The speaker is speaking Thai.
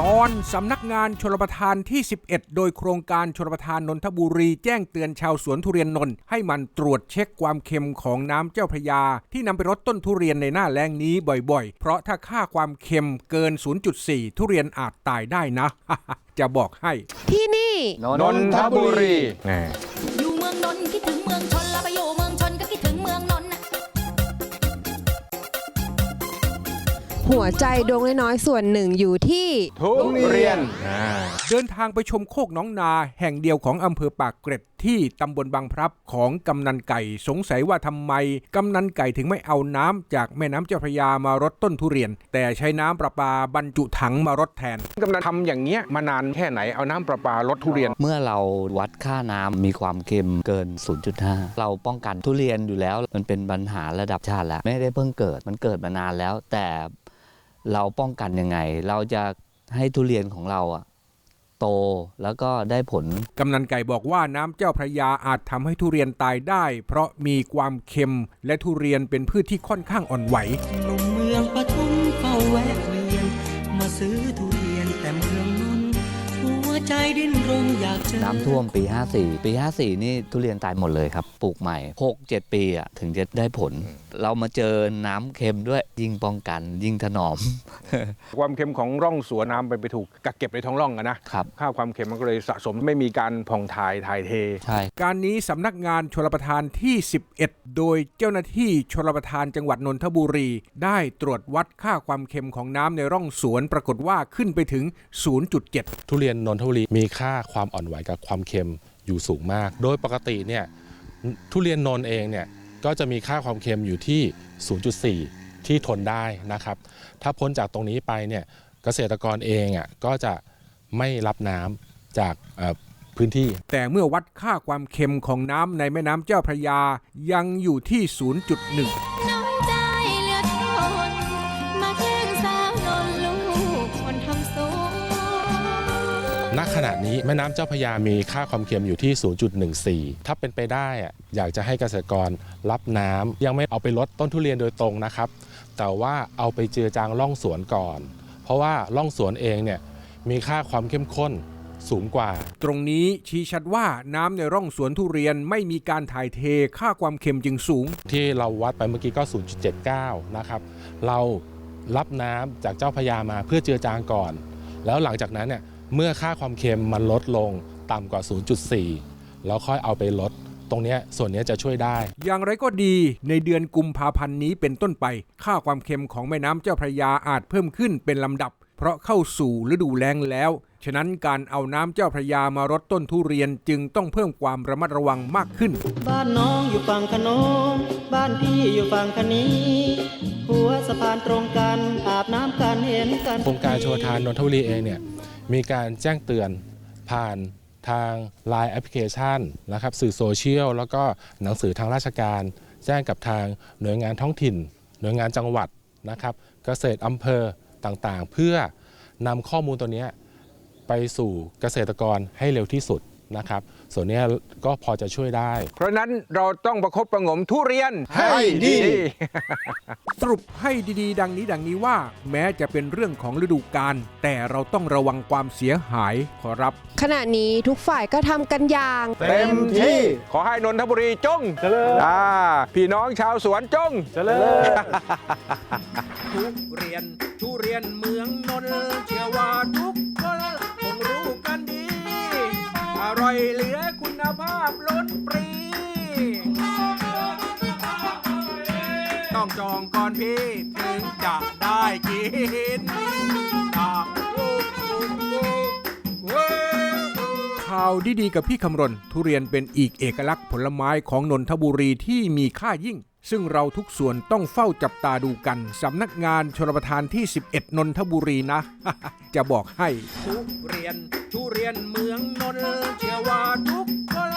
ตอนสำนักงานชลประทานที่ 11 โดยโครงการชลประทานนนทบุรีแจ้งเตือนชาวสวนทุเรียนนนท์ให้หมันตรวจเช็คความเค็มของน้ำเจ้าพระยา ที่นำไปรดต้นทุเรียนในหน้าแล้งนี้บ่อยๆ เพราะถ้าค่าความเค็มเกิน 0.4 ทุเรียนอาจตายได้นะ จะบอกให้ ที่นี่ นนทบุรี อยู่เมืองนนท์คิด หัวใจดวงน้อยๆส่วนหนึ่งอยู่ที่ ทุเรียน เดินทางไปชมโคกหน้องนาแห่งเดียวของอำเภอปากเกร็ดที่ตำบลบางพลับของกำนันไก่สงสัยว่าทำไมกำนันไก่ถึงไม่เอาน้ำจากแม่น้ำเจ้าพระยามารดต้นทุเรียน แต่ใช้น้ำประปาบรรจุถังมารดแทนกำนันทำอย่างเงี้ยมานานแค่ไหนเอาน้ำประปาลดทุเรียน เมื่อเราวัดค่าน้ำมีความเค็มเกิน 0.5 เราป้องกันทุเรียนอยู่แล้ว มันเป็นปัญหาระดับชาติแล้ว ไม่ได้เพิ่งเกิดมันเกิดมานานแล้ว แต่ เราป้องกันยังไง เราจะให้ทุเรียนของเราอะโตแล้วก็ได้ผล กำนันไก่บอกว่าน้ำเจ้าพระยาอาจทำให้ทุเรียนตายได้ เพราะมีความเค็มและทุเรียนเป็นพืชที่ค่อนข้างอ่อนไหวหนุ่มเมืองปทุมเฝ้าแวะเวียนมาซื้อทุเรียนแต่เมืองนนท์หัวใจดิ้นรนอยากเจอน้ำท่วมปี 54 ปี 54 นี่ทุเรียนตายหมดเลยครับ ปลูกใหม่ 6-7 ปีอะถึงจะได้ผลเรามาเจอน้ำเค็มด้วยยิ่งป้องกันยิ่งถนอม ความเค็มของร่องสวนน้ำไปไปถูกกักเก็บในท้องร่องอะนะครับค่าความเค็มมันก็เลยสะสมไม่มีการผ่องถ่ายถ่ายเทใช่การนี้สำนักงานชลประทานที่ 11 โดยเจ้าหน้าที่ชลประทานจังหวัดนนทบุรี ได้ตรวจวัดค่าความเค็มของน้ำในร่องสวนปรากฏว่าขึ้นไปถึง 0.7 ทุเรียนนนทบุรีมีค่าความอ่อนไหวกับความเค็มอยู่สูงมาก โดยปกติเนี่ยทุเรียนนนท์เองเนี่ย ก็จะมีค่าความเค็มอยู่ที่ 0.4 ที่ทนได้นะครับ ถ้าพ้นจากตรงนี้ไปเนี่ยเกษตรกรเองอะก็จะไม่รับน้ำจากพื้นที่ แต่เมื่อวัดค่าความเค็มของน้ำในแม่น้ำเจ้าพระยายังอยู่ที่ 0.1 ณขณะนี้แม่น้ำเจ้าพระยามีค่าความเค็มอยู่ที่ 0.14 ถ้าเป็นไปได้อะอยากจะให้เกษตรกรรับน้ำยังไม่เอาไปลดต้นทุเรียนโดยตรงนะครับ แต่ว่าเอาไปเจือจางร่องสวนก่อน เพราะว่าร่องสวนเองเนี่ยมีค่าความเข้มข้นสูงกว่า ตรงนี้ชี้ชัดว่าน้ำในร่องสวนทุเรียนไม่มีการถ่ายเทค่าความเค็มจึงสูง ที่เราวัดไปเมื่อกี้ก็ 0.79 นะครับ เรารับน้ำจากเจ้าพระยามาเพื่อเจือจางก่อน แล้วหลังจากนั้นเนี่ย เมื่อค่าความเค็มมันลดลงต่ำกว่า 0.4 แล้วค่อยเอาไปลด ตรงเนี้ยส่วนเนี้ยจะช่วยได้ อย่างไรก็ดีในเดือนกุมภาพันธ์นี้เป็นต้นไป ค่าความเค็มของแม่น้ำเจ้าพระยาอาจเพิ่มขึ้นเป็นลำดับ เพราะเข้าสู่ฤดูแล้งแล้ว ฉะนั้นการเอาน้ำเจ้าพระยามารดต้นทุเรียนจึงต้องเพิ่มความระมัดระวังมากขึ้น บ้านน้องอยู่ฝั่งขนงบ้านพี่อยู่ฝั่งคณีหัวสะพานตรงกันอาบน้ำกันเห็นกัน โครงการโชว์ทานนนทบุรีเองเนี่ย มีการแจ้งเตือนผ่านทาง Line แอปพลิเคชันนะครับสื่อโซเชียลแล้วก็หนังสือทางราชการ แจ้งกับทางหน่วยงานท้องถิ่น หน่วยงานจังหวัดนะครับเกษตรอำเภอต่างๆ เพื่อนำข้อมูลตัวนี้ไปสู่เกษตรกรให้เร็วที่สุด นะครับ ส่วนเนี้ยก็พอจะช่วยได้ เพราะฉะนั้นเราต้องประคบประหงมทุเรียน ให้ดี สรุปให้ดีๆ ดังนี้ดังนี้ว่า แม้จะเป็นเรื่องของฤดูกาลแต่เราต้องระวังความเสียหายขอรับ ขณะนี้ทุกฝ่ายก็ทำกันอย่าง เต็มที่ขอให้นนทบุรีจงเจริญอ่าพี่น้องชาวสวนจงเจริญทุเรียนทุเรียนเมืองนนท์เชื่อว่าทุก จองก่อนพี่ถึงจะได้กินจากลูกลูกลูกเว้ย ข่าวดีๆกับพี่คำรณ ทุเรียนเป็นอีกเอกลักษณ์ผลไม้ของนนทบุรีที่มีค่ายิ่ง ซึ่งเราทุกส่วนต้องเฝ้าจับตาดูกัน สำนักงานชลประทานที่ 11 นนทบุรีนะ จะบอกให้ ทุเรียนทุเรียนเมืองนนท์เชื่อว่าทุกคน